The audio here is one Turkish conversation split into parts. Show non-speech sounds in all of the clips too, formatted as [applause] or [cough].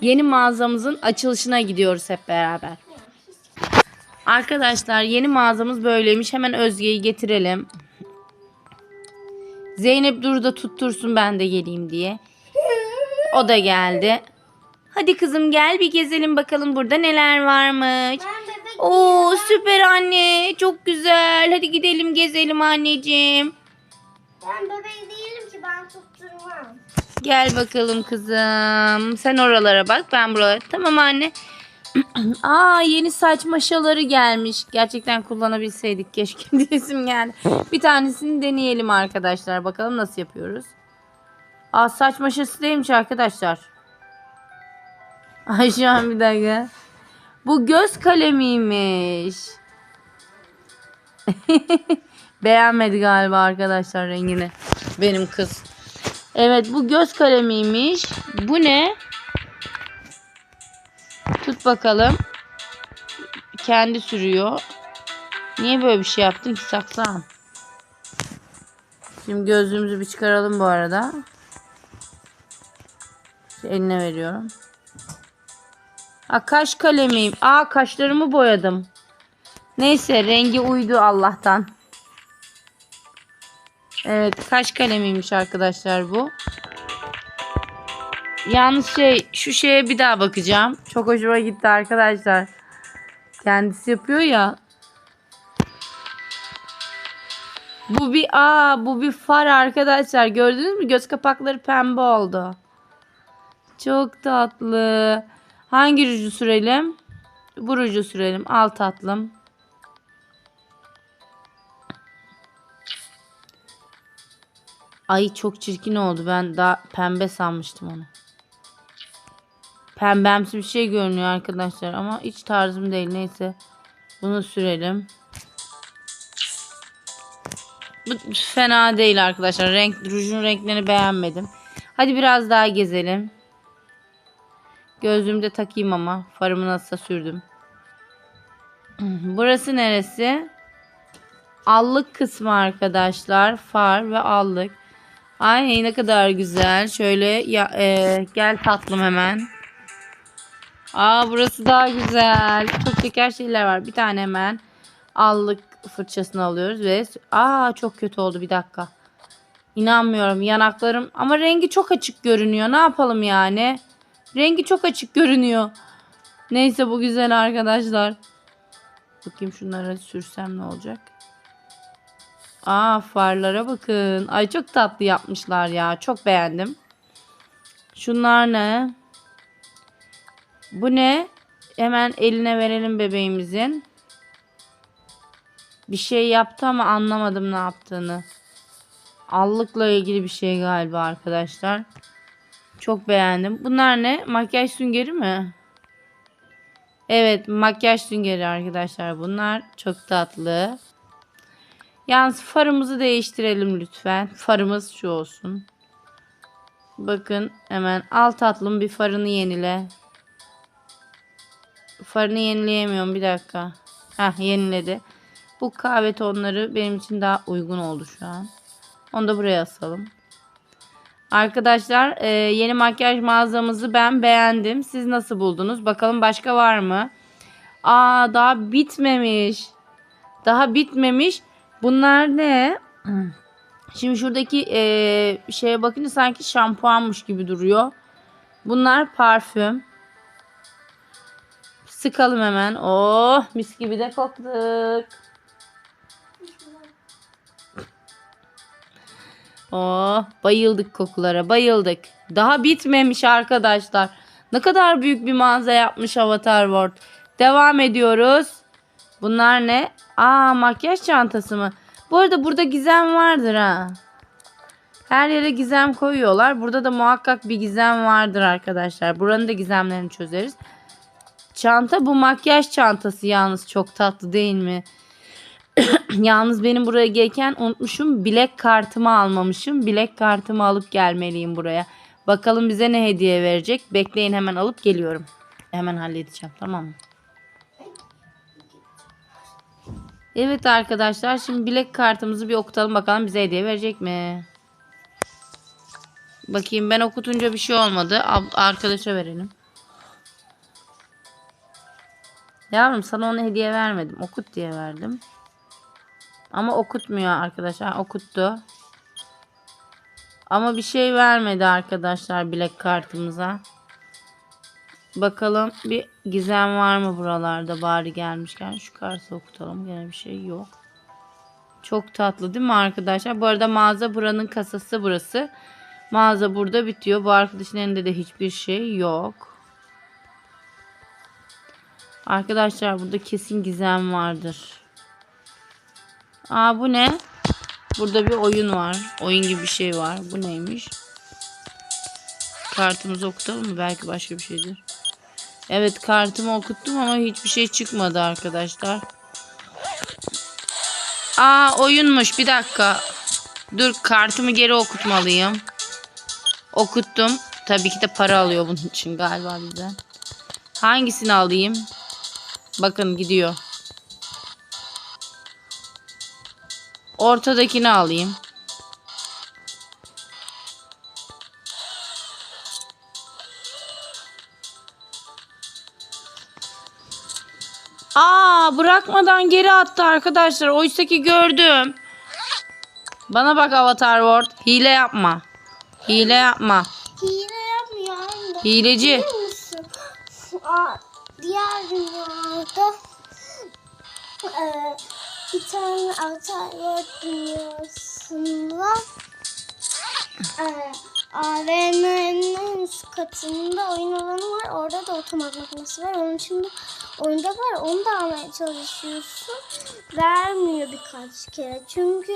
Yeni mağazamızın açılışına gidiyoruz hep beraber. Arkadaşlar yeni mağazamız böyleymiş. Hemen Özge'yi getirelim. Zeynep dur da tuttursun ben de geleyim diye. O da geldi. Hadi kızım gel bir gezelim bakalım burada neler varmış. Oo süper anne. Çok güzel. Hadi gidelim gezelim anneciğim. Ben bebek değilim ki ben tutturmam. Gel bakalım kızım. Sen oralara bak ben buralara. Tamam anne. [clears throat] Aa yeni saç maşaları gelmiş. Gerçekten kullanabilseydik keşke [laughs] diyesim geldi. Bir tanesini deneyelim arkadaşlar. Bakalım nasıl yapıyoruz. Aa saç maşası değilmiş arkadaşlar. Ay şu an bir dakika. Bu göz kalemiymiş. [laughs] Beğenmedi galiba arkadaşlar rengini. Benim kız. Evet bu göz kalemiymiş. Bu ne? Tut bakalım. Kendi sürüyor. Niye böyle bir şey yaptın ki saklan? Şimdi gözlüğümüzü bir çıkaralım bu arada. Eline veriyorum. Aa, kaş kalemiyim. Aa kaşlarımı boyadım. Neyse rengi uydu Allah'tan. Evet kaş kalemiymiş arkadaşlar bu. Yalnız şey şu şeye bir daha bakacağım. Çok hoşuma gitti arkadaşlar. Kendisi yapıyor ya. Bu bir aa bu bir far arkadaşlar. Gördünüz mü? Göz kapakları pembe oldu. Çok tatlı. Hangi ruju sürelim? Bu ruju sürelim. Al tatlım. Ay çok çirkin oldu. Ben daha pembe sanmıştım onu. Pembemsi bir şey görünüyor arkadaşlar ama hiç tarzım değil. Neyse. Bunu sürelim. Bu fena değil arkadaşlar. Renk, rujun renklerini beğenmedim. Hadi biraz daha gezelim. Gözlüğümü de takayım ama. Farımı nasıl sürdüm. Burası neresi? Allık kısmı arkadaşlar. Far ve allık. Ay ne kadar güzel. Şöyle ya, e, gel tatlım hemen. Aa burası daha güzel. Çok şeker şeyler var. Bir tane hemen allık fırçasını alıyoruz ve aa çok kötü oldu bir dakika. İnanmıyorum yanaklarım ama rengi çok açık görünüyor. Ne yapalım yani? Rengi çok açık görünüyor. Neyse bu güzel arkadaşlar. Bakayım şunlara sürsem ne olacak? Aa farlara bakın. Ay çok tatlı yapmışlar ya. Çok beğendim. Şunlar ne? Bu ne? Hemen eline verelim bebeğimizin. Bir şey yaptı ama anlamadım ne yaptığını. Allıkla ilgili bir şey galiba arkadaşlar. Çok beğendim. Bunlar ne? Makyaj süngeri mi? Evet makyaj süngeri arkadaşlar bunlar. Çok tatlı. Yalnız farımızı değiştirelim lütfen. Farımız şu olsun. Bakın hemen al tatlım bir farını yenile. Farını yenileyemiyorum bir dakika. Heh yeniledi. Bu kahve tonları benim için daha uygun oldu şu an. Onu da buraya asalım. Arkadaşlar e, yeni makyaj mağazamızı ben beğendim. Siz nasıl buldunuz? Bakalım başka var mı? Aa daha bitmemiş. Daha bitmemiş. Bunlar ne? Şimdi şuradaki e, şeye bakınca sanki şampuanmış gibi duruyor. Bunlar parfüm. Sıkalım hemen. Oh mis gibi de koktuk. Oh bayıldık kokulara bayıldık. Daha bitmemiş arkadaşlar. Ne kadar büyük bir mağaza yapmış Avatar World. Devam ediyoruz. Bunlar ne? Aa makyaj çantası mı? Bu arada burada gizem vardır ha. Her yere gizem koyuyorlar. Burada da muhakkak bir gizem vardır arkadaşlar. Buranın da gizemlerini çözeriz. Çanta bu makyaj çantası yalnız çok tatlı değil mi? [clears throat] yalnız benim buraya gelirken unutmuşum. Bilek kartımı almamışım. Bilek kartımı alıp gelmeliyim buraya. Bakalım bize ne hediye verecek. Bekleyin hemen alıp geliyorum. Hemen halledeceğim tamam mı? Evet arkadaşlar şimdi bilek kartımızı bir okutalım bakalım bize hediye verecek mi? Bakayım ben okutunca bir şey olmadı. Arkadaşa verelim. Yavrum sana onu hediye vermedim. Okut diye verdim. Ama okutmuyor arkadaşlar. Okuttu. Ama bir şey vermedi arkadaşlar bilek kartımıza. Bakalım bir gizem var mı buralarda bari gelmişken. Şu kartı okutalım. Gene bir şey yok. Çok tatlı değil mi arkadaşlar? Bu arada mağaza buranın kasası burası. Mağaza burada bitiyor. Bu arkadaşın elinde de hiçbir şey yok. Arkadaşlar burada kesin gizem vardır. Aa bu ne? Burada bir oyun var. Oyun gibi bir şey var. Bu neymiş? Kartımızı okutalım mı? Belki başka bir şeydir. Evet kartımı okuttum ama hiçbir şey çıkmadı arkadaşlar. Aa oyunmuş. Bir dakika. Dur kartımı geri okutmalıyım. Okuttum. Tabii ki de para alıyor bunun için galiba bizden. Hangisini alayım? Bakın gidiyor. Ortadakini alayım. Aa bırakmadan geri attı arkadaşlar. Oysa ki gördüm. Bana bak Avatar World. Hile yapma. Hile yapma. Hile yapmıyor anne. Hileci. Aa, diğer dünyada e, bir tane Avatar World dünyasında e, AVM'nin katında oyun alanı var. Orada da otomat makinesi var. Onun için de oyunda var. Onu da almaya çalışıyorsun. Vermiyor birkaç kere. Çünkü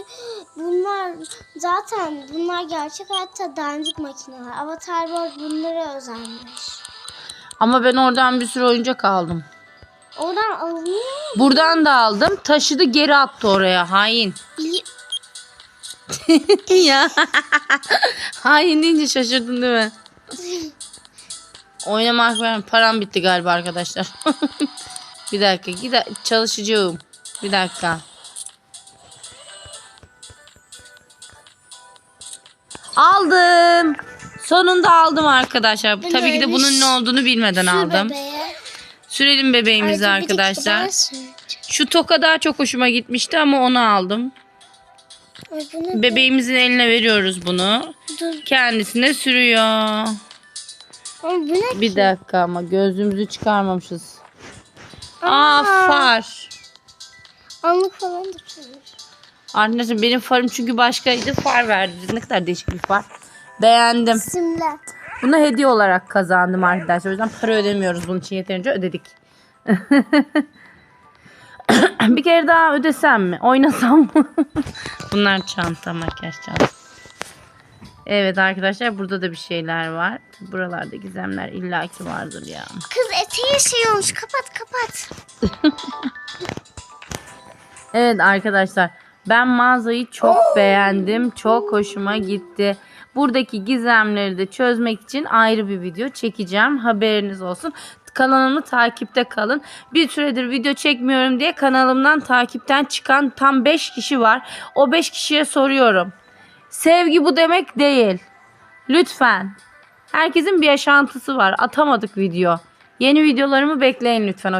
bunlar zaten bunlar gerçek hayatta dandik makineler. Avatar World bunlara özenmiş. Ama ben oradan bir sürü oyuncak aldım. Oradan alınıyor mu? Buradan da aldım. Taşıdı geri attı oraya. Hain. [laughs] Ya. Hain deyince şaşırdın değil mi? [laughs] Oynamak ben param bitti galiba arkadaşlar. [laughs] bir dakika gide çalışacağım. Bir dakika. Aldım. Sonunda aldım arkadaşlar. Ben Tabii ki de bunun ne olduğunu bilmeden aldım. bebeğe. Sürelim bebeğimizi arkadaşlar. Şu toka daha çok hoşuma gitmişti ama onu aldım. Ay? Bebeğimizin eline veriyoruz bunu. Dur. Kendisine sürüyor. Ama bu ne? Bir dakika ama gözlüğümüzü çıkarmamışız. Aa far. Anlık falan da çalıyor. Arkadaşlar benim farım çünkü başkaydı. Far verdi. Ne kadar değişik bir far. Beğendim. Simler. Bunu hediye olarak kazandım arkadaşlar. O yüzden para ödemiyoruz. Bunun için yeterince ödedik. [laughs] bir kere daha ödesem mi? Oynasam mı? [laughs] Bunlar çanta, makyaj çanta. Evet arkadaşlar burada da bir şeyler var. Buralarda gizemler illaki vardır ya. Kız eteği şey olmuş. Kapat kapat. [laughs] Evet arkadaşlar ben mağazayı çok beğendim. Çok hoşuma gitti. Buradaki gizemleri de çözmek için ayrı bir video çekeceğim. Haberiniz olsun. Kanalımı takipte kalın. Bir süredir video çekmiyorum diye kanalımdan takipten çıkan tam 5 kişi var. O 5 kişiye soruyorum. Sevgi bu demek değil. Lütfen. Herkesin bir yaşantısı var. Atamadık video. Yeni videolarımı bekleyin lütfen.